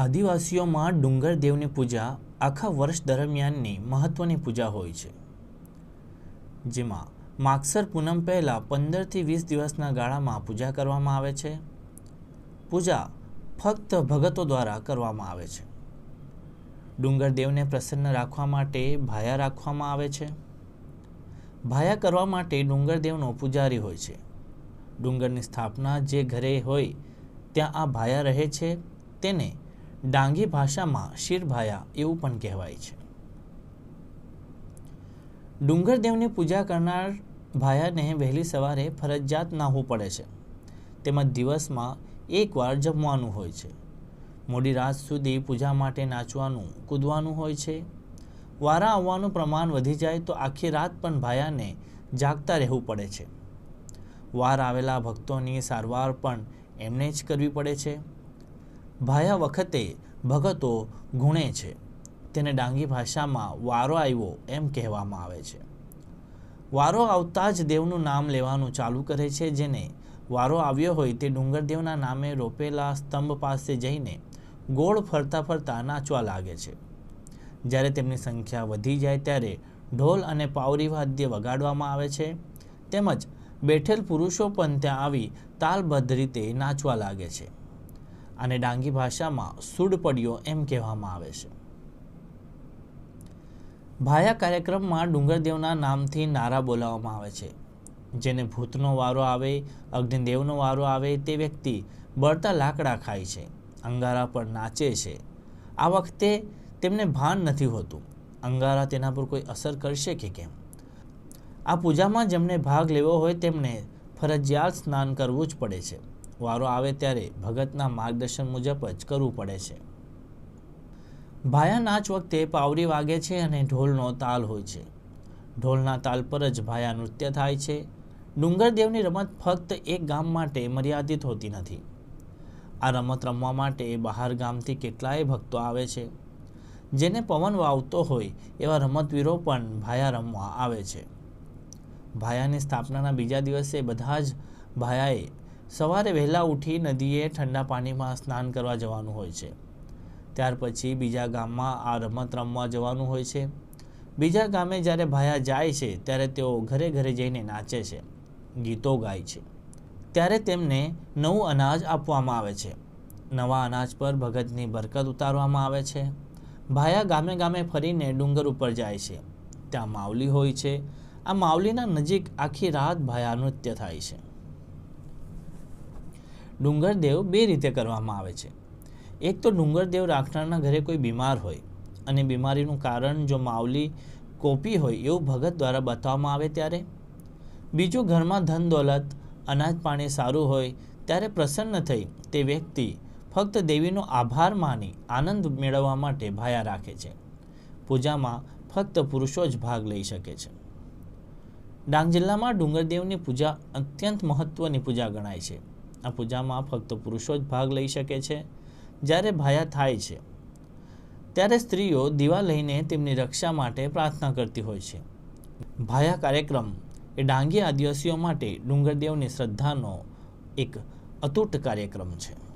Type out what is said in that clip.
આદિવાસીઓમાં ડુંગર દેવની પૂજા આખા વર્ષ દરમિયાનની મહત્ત્વની પૂજા હોય છે. જેમાં માગસર પૂનમ પહેલાં પંદરથી વીસ દિવસના ગાળામાં પૂજા કરવામાં આવે છે. પૂજા ફક્ત ભગતો દ્વારા કરવામાં આવે છે. ડુંગર દેવને પ્રસન્ન રાખવા માટે ભાયા રાખવામાં આવે છે. ભાયા કરવા માટે ડુંગર દેવનો પૂજારી હોય છે. ડુંગરની સ્થાપના જે ઘરે હોય ત્યાં આ ભાયા રહે છે, તેને ડાંગી ભાષામાં શિરભાયા એવું પણ કહેવાય છે. ડુંગરદેવની પૂજા કરનાર ભાયાને વહેલી સવારે ફરજિયાત નાહવું પડે છે. તેમજ દિવસમાં એકવાર જમવાનું હોય છે. મોડી રાત સુધી પૂજા માટે નાચવાનું, કૂદવાનું હોય છે. વારા આવવાનું પ્રમાણ વધી જાય તો આખી રાત પણ ભાયાને જાગતા રહેવું પડે છે. વાર આવેલા ભક્તોની સારવાર પણ એમને જ કરવી પડે છે. ભાયા વખતે ભગતો ગુણે છે. તેને ડાંગી ભાષામાં વારો આવ્યો એમ કહેવામાં આવે છે. વારો આવતા જ દેવનું નામ લેવાનું ચાલુ કરે છે જેને વારો આવ્યો હોય તે ડુંગરદેવના નામે રોપેલા સ્તંભ પાસે જઈને ગોળ ફરતા ફરતા નાચવા લાગે છે. જ્યારે તેમની સંખ્યા વધી જાય ત્યારે ઢોલ અને પાવરી વાદ્ય વગાડવામાં આવે છે. તેમજ બેઠેલ પુરુષો પણ ત્યાં આવી તાલબદ્ધ રીતે નાચવા લાગે છે. અને ડાંગી ભાષામાં સુડપડિયો એમ કહેવામાં આવે છે. ભાયા કાર્યક્રમમાં ડુંગરદેવના નામથી નારા બોલાવવામાં આવે છે. જેને ભૂતનો વારો આવે, અગ્નિદેવનો વારો આવે તે વ્યક્તિ બળતા લાકડા ખાય છે, અંગારા પર નાચે છે. આ વખતે તેમને ભાન નથી હોતું. અંગારા તેના પર કોઈ અસર કરશે કે કેમ? આ પૂજામાં જેમને ભાગ લેવો હોય તેમને ફરજિયાત સ્નાન કરવું જ પડે છે. વારો આવે ત્યારે ભગતના માર્ગદર્શન મુજબ જ કરવું પડે છે. ભાયા નાચ વખતે પાવરી વાગે છે અને ઢોલનો તાલ હોય છે. ઢોલના તાલ પર જ ભાયા નૃત્ય થાય છે. ડુંગરદેવની રમત ફક્ત એક ગામ માટે મર્યાદિત હોતી નથી. આ રમત રમવા માટે બહાર ગામથી કેટલાય ભક્તો આવે છે. જેને પવન વાવતો હોય એવા રમતવીરો પણ ભાયા રમવા આવે છે. ભાયાની સ્થાપનાના બીજા દિવસે બધા જ ભાયાએ સવારે વહેલા ઉઠી નદીએ ઠંડા પાણીમાં સ્નાન કરવા જવાનું હોય છે. ત્યાર પછી બીજા ગામમાં આ રમત રમવા જવાનું હોય છે. બીજા ગામે જ્યારે ભાયા જાય છે, ત્યારે તેઓ ઘરે ઘરે જઈને નાચે છે, ગીતો ગાય છે. ત્યારે તેમને નવું અનાજ આપવામાં આવે છે. નવા અનાજ પર ભગતની બરકત ઉતારવામાં આવે છે. ભાયા ગામે ગામે ફરીને ડુંગર ઉપર જાય છે. ત્યાં માવલી હોય છે. આ માવલીના નજીક આખી રાત ભાયા નૃત્ય થાય છે. ડુંગરદેવ બે રીતે કરવામાં આવે છે. એક તો ડુંગરદેવ રાખનારના ઘરે કોઈ બીમાર હોય અને બીમારીનું કારણ જો માવલી કોપી હોય એવું ભગત દ્વારા બતાવવામાં આવે ત્યારે. બીજું, ઘરમાં ધન દોલત, અનાજ પાણી સારું હોય ત્યારે પ્રસન્ન થઈ તે વ્યક્તિ ફક્ત દેવીનો આભાર માની આનંદ મેળવવા માટે ભાયા રાખે છે. પૂજામાં ફક્ત પુરુષો જ ભાગ લઈ શકે છે. ડાંગ જિલ્લામાં ડુંગરદેવની પૂજા અત્યંત મહત્ત્વની પૂજા ગણાય છે. આ પૂજામાં ફક્ત પુરુષો જ ભાગ લઈ શકે છે. જ્યારે ભાયા થાય છે, ત્યારે સ્ત્રીઓ દીવા લઈને તેમની રક્ષા માટે પ્રાર્થના કરતી હોય છે. ભાયા કાર્યક્રમ એ ડાંગી આદિવાસીઓ માટે ડુંગરદેવની શ્રદ્ધાનો એક અતૂટ કાર્યક્રમ છે.